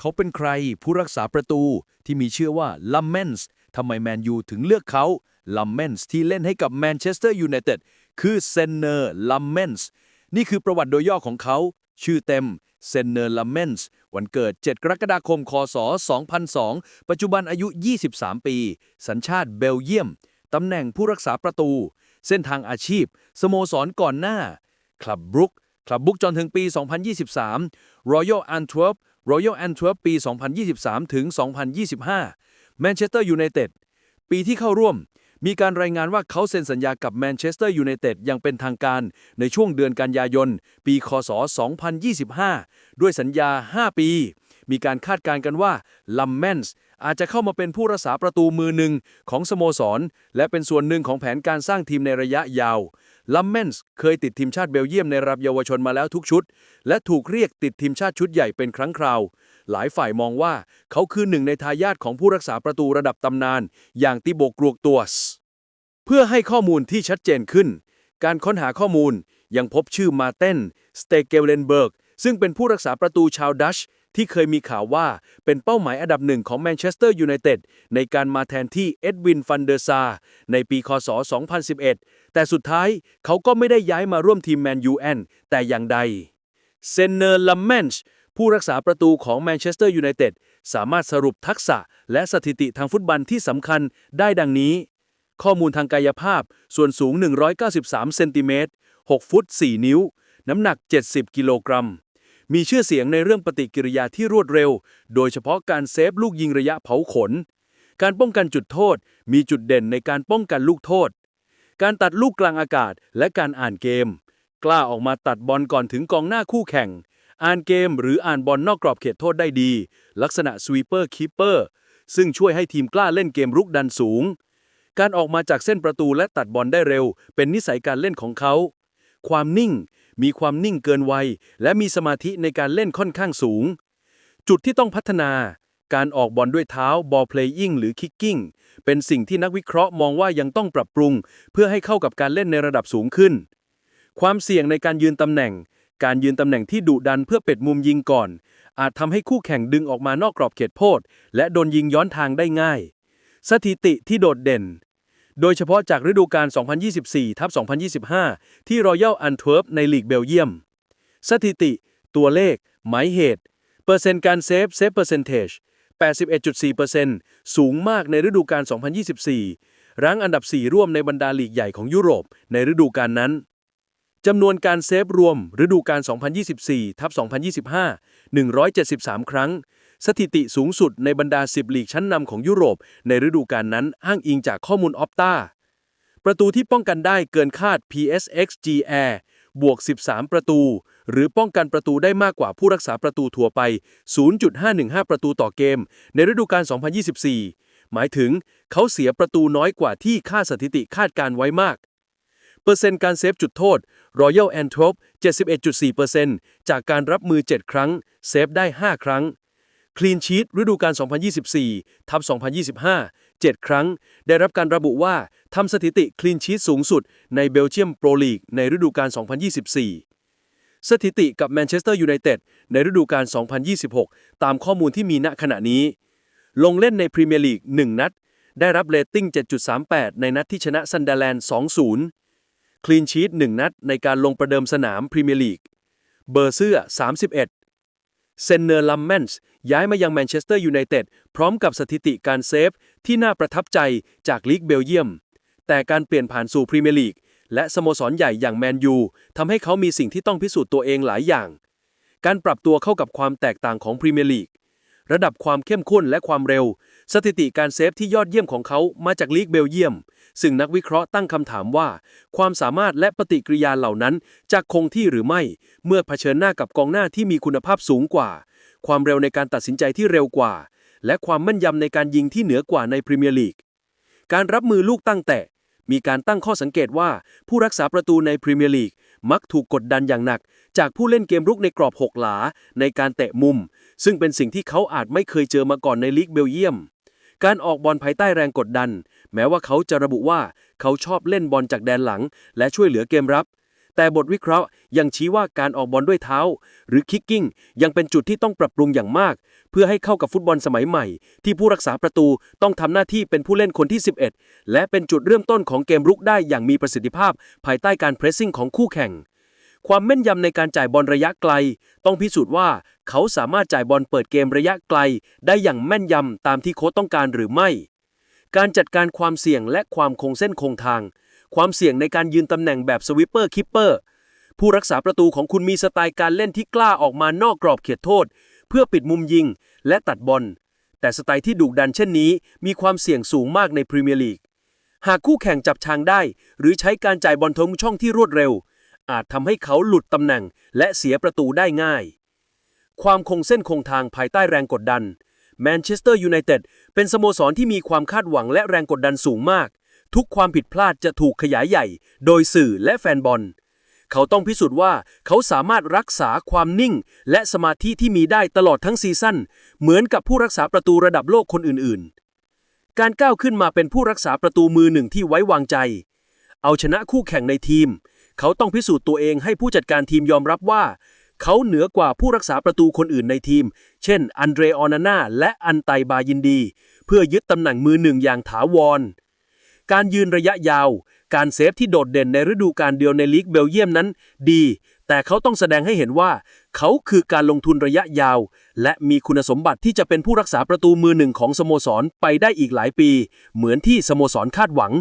เขาเป็นใครผู้รักษาประตูที่มีชื่อว่าลัมเมนส์ทำไมแมนยูถึงเลือกเขาลัมเมนส์ที่เล่นให้กับแมนเชสเตอร์ยูไนเต็ดคือเซนเนอร์ลัมเมนส์นี่คือประวัติโดยย่อของเขา ชื่อเต็มเซนเนอร์ลัมเมนส์วันเกิด 7 กรกฎาคม คศ 2002 ปัจจุบันอายุ 23 ปี สัญชาติเบลเยียม ตำแหน่งผู้รักษาประตู เส้นทางอาชีพ สโมสรก่อนหน้า คลับบรุกคลับบรุกจนถึงปี 2023 Royal Antwerp Royal Antwerp ปี 2023 ถึง 2025 Manchester United ปีที่เข้าร่วม มีการรายงานว่าเขาเซ็นสัญญากับแมนเชสเตอร์ยูไนเต็ดอย่างเป็นทางการในช่วงเดือนกันยายน ปี คศ 2025 ด้วยสัญญา 5 ปี มีการคาดการณ์กันว่าลัมแมนส์อาจจะเข้ามาเป็นผู้รักษาประตูมือหนึ่งของสโมสร และเป็นส่วนหนึ่งของแผนการสร้างทีมในระยะยาวลัมแมนส์เคยติดทีมชาติเบลเยียมในระดับเยาวชนมาแล้วทุกชุด และถูกเรียกติดทีมชาติชุดใหญ่เป็นครั้งคราว หลายฝ่ายมองว่าเขาคือหนึ่งในทายาทของผู้รักษาประตูระดับตำนาน อย่างติโบกรวกตัวส เพื่อให้ข้อมูลที่ชัดเจนขึ้น การค้นหาข้อมูลยังพบชื่อมาเตนสเตเกลเลนเบิร์กซึ่งเป็นผู้รักษาประตูชาวดัช ที่เคยมีข่าวว่าเป็นเป้าหมายอันดับหนึ่งของแมนเชสเตอร์ยูไนเต็ดในการมาแทนที่เอ็ดวินฟันเดอร์ซาในปีคศ 2011 แต่สุดท้ายเขาก็ไม่ได้ย้ายมาร่วมทีมแมนยูแอนแต่อย่างใดเซนเนอร์ลัมแมนช์ผู้รักษาประตูของแมนเชสเตอร์ยูไนเต็ดสามารถสรุปทักษะและสถิติทางฟุตบอลที่สำคัญได้ดังนี้ ข้อมูลทางกายภาพ ส่วนสูง 193 เซนติเมตร 6 ฟุต 4 นิ้ว น้ำหนัก 70 กิโลกรัม มีชื่อเสียงในเรื่องปฏิกิริยาที่รวดเร็ว โดยเฉพาะการเซฟลูกยิงระยะเผาขน การป้องกันจุดโทษ มีจุดเด่นในการป้องกันลูกโทษ การตัดลูกกลางอากาศและการอ่านเกม กล้าออกมาตัดบอลก่อนถึงกองหน้าคู่แข่ง อ่านเกมหรืออ่านบอลนอกกรอบเขตโทษได้ดี ลักษณะสวีเปอร์คีเปอร์ซึ่งช่วยให้ทีมกล้าเล่นเกมรุกดันสูง การออกมาจากเส้นประตูและตัดบอลได้เร็ว เป็นนิสัยการเล่นของเขา ความนิ่ง มีความนิ่งเกินวัย และมีสมาธิในการเล่นค่อนข้างสูง จุดที่ต้องพัฒนา การออกบอลด้วยเท้าบอลเพลยิงหรือคิกกิ้งเป็นสิ่งที่นักวิเคราะห์มองว่ายังต้องปรับปรุง เพื่อให้เข้ากับการเล่นในระดับสูงขึ้น ความเสี่ยงในการยืนตำแหน่ง การยืนตำแหน่งที่ดุดันเพื่อเป็ดมุมยิงก่อน อาจทำให้คู่แข่งดึงออกมานอกกรอบเขตโทษและโดนยิงย้อนทางได้ง่าย สถิติที่โดดเด่น โดยเฉพาะจากฤดูกาล 2024ทับ2025 ที่ Royal Antwerp ในลีกเบลเยียม สถิติ ตัวเลข หมายเหตุ เปอร์เซ็นต์การเซฟเซฟเปอร์เซนเทจ81.4%สูงมากในฤดูกาล 2024 รั้งอันดับ 4 ร่วมในบรรดาลีกใหญ่ของยุโรปในฤดูกาลนั้น จำนวนการเซฟรวมฤดูกาล 2024ทับ2025 173 ครั้ง สถิติสูงสุดในบรรดา 10 ลีกชั้นนำของยุโรป ในฤดูกาลนั้นอ้างอิงจากข้อมูลออปตาประตูที่ป้องกันได้เกินคาด PSXG Air บวก 13 ประตู หรือป้องกันประตูได้มากกว่าผู้รักษาประตูทั่วไป 0.515 ประตูต่อเกม ในฤดูกาล 2024 หมายถึงเขาเสียประตูน้อยกว่าที่ค่าสถิติคาดการไว้มาก เปอร์เซ็นต์การเซฟจุดโทษ Royal Antwerp 71.4%จากการรับมือ 7 ครั้ง เซฟได้ 5 ครั้ง คลีนชีตฤดูกาล 2024 ทับ 2025 7 ครั้ง ได้รับการระบุว่าทำสถิติคลีนชีตสูงสุดในเบลเยียมโปรลีกในฤดูกาล 2024 สถิติกับแมนเชสเตอร์ยูไนเต็ดในฤดูกาล 2026 ตามข้อมูลที่มีณขณะนี้ ลงเล่นในพรีเมียร์ลีก 1 นัด ได้รับเรตติ้ง 7.38 ในนัดที่ชนะซันเดอร์แลนด์ 2-0 คลีนชีต1นัดในการลงประเดิมสนามพรีเมียร์ลีก เบอร์เสื้อ 31 เซนเนอร์ลัมแมนส์ย้ายมายังแมนเชสเตอร์ยูไนเต็ดพร้อมกับสถิติการเซฟที่น่าประทับใจจากลีกเบลเยียม แต่การเปลี่ยนผ่านสู่พรีเมียร์ลีกและสโมสรใหญ่อย่างแมนยูทำให้เขามีสิ่งที่ต้องพิสูจน์ตัวเองหลายอย่าง การปรับตัวเข้ากับความแตกต่างของพรีเมียร์ลีกระดับความเข้มข้นและความเร็ว สถิติการเซฟที่ยอดเยี่ยมของเขามาจากลีกเบลเยียม ซึ่งนักวิเคราะห์ตั้งคำถามว่า ความสามารถและปฏิกิริยาเหล่านั้นจะคงที่หรือไม่ เมื่อเผชิญหน้ากับกองหน้าที่มีคุณภาพสูงกว่า ความเร็วในการตัดสินใจที่เร็วกว่า และความแม่นยำในการยิงที่เหนือกว่าในพรีเมียร์ลีกการรับมือลูกตั้งแตะมีการตั้งข้อสังเกตว่าผู้รักษาประตูในพรีเมียร์ลีกมักถูกกดดันอย่างหนัก จากผู้เล่นเกมรุกในกรอบหกหลาในการเตะมุม ซึ่งเป็นสิ่งที่เขาอาจไม่เคยเจอมาก่อนในลีกเบลเยียม การออกบอลภายใต้แรงกดดัน แม้ว่าเขาจะระบุว่าเขาชอบเล่นบอลจากแดนหลัง และช่วยเหลือเกมรับ แต่บทวิเคราะห์ยังชี้ว่าการออกบอลด้วยเท้า หรือคิกกิ้งยังเป็นจุดที่ต้องปรับปรุงอย่างมาก เพื่อให้เข้ากับฟุตบอลสมัยใหม่ ที่ผู้รักษาประตูต้องทำหน้าที่เป็นผู้เล่นคนที่ 11 และเป็นจุดเริ่มต้นของเกมรุกได้อย่างมีประสิทธิภาพ ภายใต้การเพรสซิ่งของคู่แข่ง ความแม่นยำในการจ่ายบอลระยะไกล ต้องพิสูจน์ว่าเขาสามารถจ่ายบอลเปิดเกมระยะไกล ได้อย่างแม่นยำตามที่โค้ชต้องการหรือไม่ การจัดการความเสี่ยงและความคงเส้นคงทาง ความเสี่ยงในการยืนตำแหน่งแบบสวิปเปอร์คิปเปอร์ผู้รักษาประตูของคุณมีสไตล์การเล่นที่กล้าออกมานอกกรอบเขตโทษ เพื่อปิดมุมยิงและตัดบอลแต่สไตล์ที่ดุดันเช่นนี้ มีความเสี่ยงสูงมากในพรีเมียร์ลีกหากคู่แข่งจับทางได้ หรือใช้การจ่ายบอลทงช่องที่รวดเร็ว อาจทำให้เขาหลุดตำแหน่งและเสียประตูได้ง่าย ความคงเส้นคงทางภายใต้แรงกดดันแมนเชสเตอร์ยูไนเต็ดเป็นสโมสรที่มีความคาดหวังและแรงกดดันสูงมาก ทุกความผิดพลาดจะถูกขยายใหญ่ โดยสื่อและแฟนบอล เขาต้องพิสูจน์ว่าเขาสามารถรักษาความนิ่ง และสมาธิที่มีได้ตลอดทั้งซีซั่นเหมือนกับผู้รักษาประตูระดับโลกคนอื่นๆ การก้าวขึ้นมาเป็นผู้รักษาประตูมือหนึ่งที่ไว้วางใจ เอาชนะคู่แข่งในทีม เขาต้องพิสูจน์ตัวเองให้ผู้จัดการทีมยอมรับว่า เขาเหนือกว่าผู้รักษาประตูคนอื่นในทีม เช่น อันเดรออนาน่าและอันไตบายินดี เพื่อยึดตำแหน่งมือหนึ่งอย่างถาวร การยืนระยะยาว การเซฟที่โดดเด่นในฤดูกาลเดียวในลีกเบลเยียมนั้น ดี แต่เขาต้องแสดงให้เห็นว่า เขาคือการลงทุนระยะยาว และมีคุณสมบัติที่จะเป็นผู้รักษาประตูมือหนึ่งของสโมสรไปได้อีกหลายปี เหมือนที่สโมสรคาดหวัง